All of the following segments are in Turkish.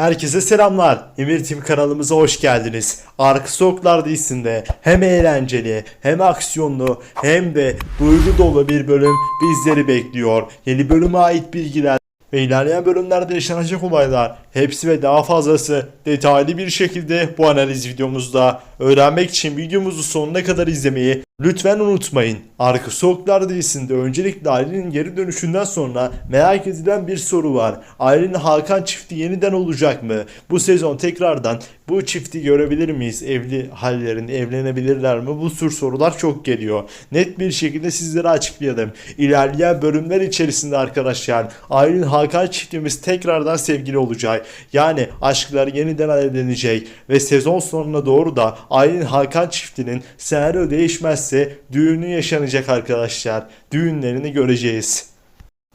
Herkese selamlar. Emir Team kanalımıza hoş geldiniz. Arka Sokaklar dizisinde hem eğlenceli hem aksiyonlu hem de duygu dolu bir bölüm bizleri bekliyor. Yeni bölüme ait bilgiler ve ilerleyen bölümlerde yaşanacak olaylar hepsi ve daha fazlası detaylı bir şekilde bu analiz videomuzda öğrenmek için videomuzu sonuna kadar izlemeyi lütfen unutmayın. Arka Sokaklar dizisinde öncelikle Aylin'in geri dönüşünden sonra merak edilen bir soru var. Aylin Hakan çifti yeniden olacak mı? Bu sezon tekrardan bu çifti görebilir miyiz? Evli hallerini evlenebilirler mi? Bu tür sorular çok geliyor. Net bir şekilde sizlere açıklayalım. İlerleyen bölümler içerisinde arkadaşlar Aylin Hakan çiftimiz tekrardan sevgili olacak. Yani aşklar yeniden alevlenecek ve sezon sonuna doğru da Aylin Hakan çiftinin senaryo değişmezse düğünü yaşanacak arkadaşlar. Düğünlerini göreceğiz.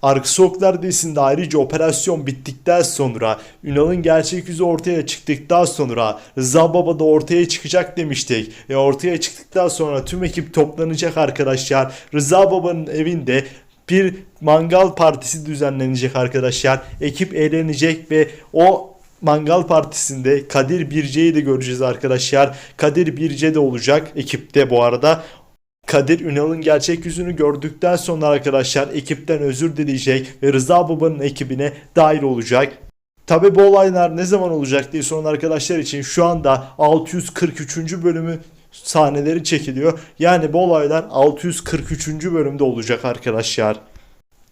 Arka Sokaklar dizisinde ayrıca operasyon bittikten sonra Ünal'ın gerçek yüzü ortaya çıktıktan sonra Rıza Baba da ortaya çıkacak demiştik. Ve ortaya çıktıktan sonra tüm ekip toplanacak arkadaşlar. Rıza Baba'nın evinde bir mangal partisi düzenlenecek arkadaşlar. Ekip eğlenecek ve o mangal partisinde Kadir Birce'yi de göreceğiz arkadaşlar. Kadir Birce de olacak ekipte bu arada. Kadir Ünal'ın gerçek yüzünü gördükten sonra arkadaşlar ekipten özür dileyecek ve Rıza Baba'nın ekibine dahil olacak. Tabi bu olaylar ne zaman olacak diye soran arkadaşlar için şu anda 643. bölümü sahneleri çekiliyor. Yani bu olaylar 643. bölümde olacak arkadaşlar.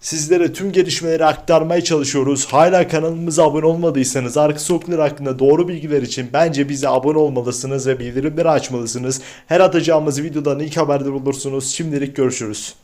Sizlere tüm gelişmeleri aktarmaya çalışıyoruz. Hala kanalımıza abone olmadıysanız arka sokaklar hakkında doğru bilgiler için bence bize abone olmalısınız ve bildirimleri açmalısınız. Her atacağımız videodan ilk haberdar olursunuz. Şimdilik görüşürüz.